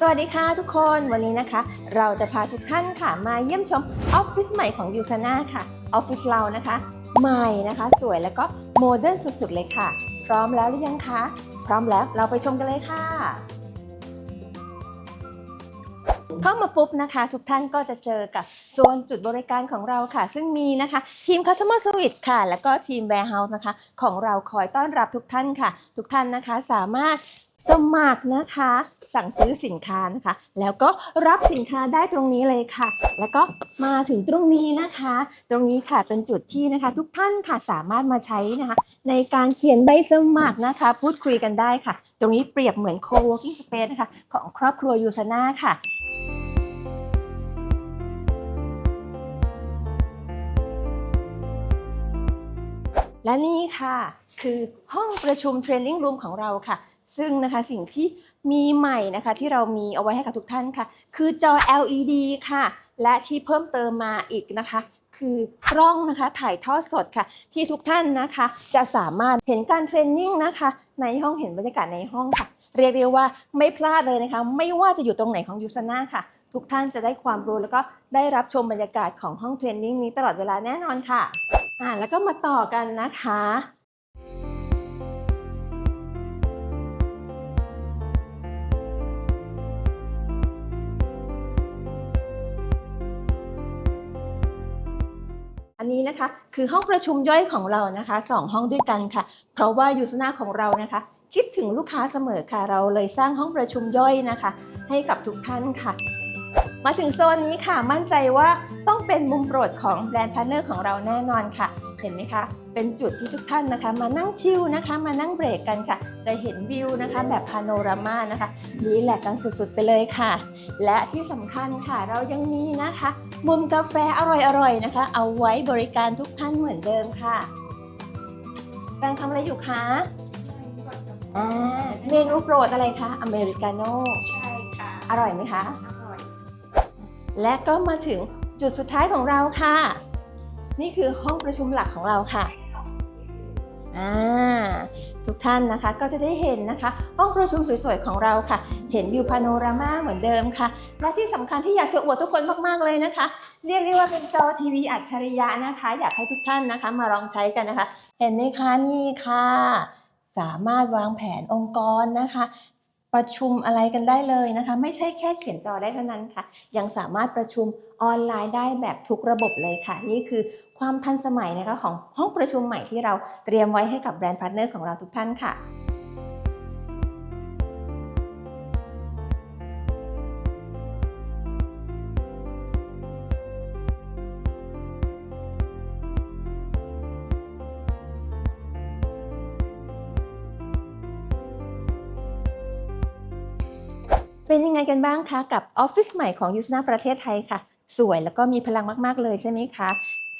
สวัสดีค่ะทุกคนวันนี้นะคะ เราจะพาทุกท่านค่ะมาเยี่ยมชมออฟฟิศใหม่ของยูซาน่าค่ะออฟฟิศเรานะคะ ใหม่นะคะ สวยแล้วก็โมเดิร์นสุดๆเลยค่ะ พร้อมแล้วหรือยังคะพร้อมแล้วเราไปชมกันเลยค่ะ เข้ามาปุ๊บนะคะ ทุกท่านก็จะเจอกับโซนจุดบริการของเราค่ะ ซึ่งมีนะคะ ทีม Customer Service ค่ะ แล้วก็ทีม Warehouse นะคะ ของเราคอยต้อนรับทุกท่านค่ะ ทุกท่านนะคะสามารถสมัครนะคะ สั่งซื้อสินค้านะคะ แล้วก็รับสินค้าได้ตรงนี้เลยค่ะ แล้วก็มาถึงตรงนี้นะคะ ตรงนี้ค่ะเป็นจุดที่นะคะ ทุกท่านค่ะสามารถมาใช้นะคะ ในการเขียนใบสมัครนะคะ พูดคุยกันได้ค่ะ ตรงนี้เปรียบเหมือน co-working space นะคะ ของครอบครัวยูซาน่าค่ะและนี่ค่ะ คือห้องประชุมเทรนนิ่งรูมของเราค่ะ ซึ่งนะคะสิ่งที่ มีใหม่นะคะที่เรามีเอาไว้ให้กับทุกท่านค่ะ คือจอ LED ค่ะ และที่เพิ่มเติมมาอีกนะคะ คือกล้องนะคะถ่ายทอดสดค่ะ ที่ทุกท่านนะคะ จะสามารถเห็นการเทรนนิ่งนะคะ ในห้องเห็นบรรยากาศในห้องค่ะ เรียกได้ว่าไม่พลาดเลยนะคะ ไม่ว่าจะอยู่ตรงไหนของยูซาน่าค่ะ ทุกท่านจะได้ความรู้แล้วก็ได้รับชมบรรยากาศของห้องเทรนนิ่งนี้ตลอดเวลาแน่นอนค่ะอ่าแล้วก็มาต่อกันนะคะ อันนี้นะคะคือห้องประชุมย่อยของเรานะคะสองห้องด้วยกันค่ะ เพราะว่ายูสนาของเรานะคะ คิดถึงลูกค้าเสมอค่ะ เราเลยสร้างห้องประชุมย่อยนะคะ ให้กับทุกท่านค่ะ มาถึงโซนนี้ค่ะ มั่นใจว่าต้องเป็นมุมโปรดของแบรนด์พาร์ทเนอร์ของเราแน่นอนค่ะ เห็นไหมคะ เป็นจุดที่ทุกท่านนะคะ มานั่งชิลนะคะ มานั่งเบรกกันค่ะ จะเห็นวิวนะคะแบบพาโนรามานะคะรีแลกซ์กันสุดๆไปเลยค่ะ และที่สำคัญค่ะเรายังมีนะคะ มุมกาแฟอร่อยๆนะคะ เอาไว้บริการทุกท่านเหมือนเดิมค่ะกำลังทำอะไรอยู่คะอ่าเมนูโปรดอะไรคะอเมริกาโน่ใช่ค่ะ อร่อยไหมคะ อร่อย และก็มาถึงจุดสุดท้ายของเราค่ะ นี่คือห้องประชุมหลักของเราค่ะ อ่าทุกท่านนะคะก็จะได้เห็นนะคะ ห้องประชุมสวยๆของเราค่ะ เห็นวิวพาโนรามาเหมือนเดิมค่ะ และที่สำคัญที่อยากจะอวดทุกคนมากๆเลยนะคะ เรียกได้ว่าเป็นจอทีวีอัจฉริยะนะคะ อยากให้ทุกท่านนะคะมาลองใช้กันนะคะ เห็นไหมคะนี่ค่ะสามารถวางแผนองค์กรนะคะ ประชุมอะไรกันได้เลยนะคะ ไม่ใช่แค่เขียนจอได้เท่านั้นค่ะ ยังสามารถประชุมออนไลน์ได้แบบทุกระบบเลยค่ะ นี่คือความทันสมัยนะคะของห้องประชุมใหม่ที่เราเตรียมไว้ให้กับแบรนด์พาร์ทเนอร์ของเราทุกท่านค่ะ เป็นยังไงกันบ้างคะ กับออฟฟิศใหม่ของยูสนาประเทศไทยค่ะ สวยแล้วก็มีพลังมาก ๆ เลยใช่ไหมคะ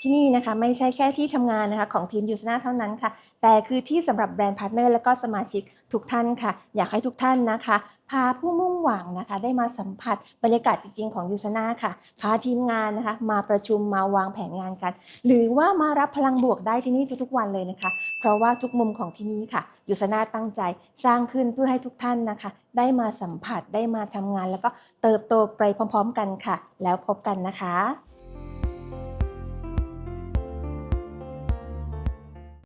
ที่นี่นะคะไม่ใช่แค่ที่ทำงานนะคะของทีมยูสนาเท่านั้นค่ะ แต่คือที่สำหรับแบรนด์พาร์ทเนอร์และก็สมาชิกทุกท่านค่ะ อยากให้ทุกท่านนะคะ พาผู้มุ่งหวังนะคะ ได้มาสัมผัสบรรยากาศจริงๆของยูสนาค่ะ พาทีมงานนะคะ มาประชุมมาวางแผนงานกัน หรือว่ามารับพลังบวกได้ที่นี่ทุกๆวันเลยนะคะ เพราะว่าทุกมุมของที่นี่ค่ะยูสนาตั้งใจสร้างขึ้นเพื่อให้ทุกท่านนะคะ ได้มาสัมผัสได้มาทำงาน แล้วก็เติบโตไปพร้อม ๆ กันค่ะ แล้วพบกันนะคะ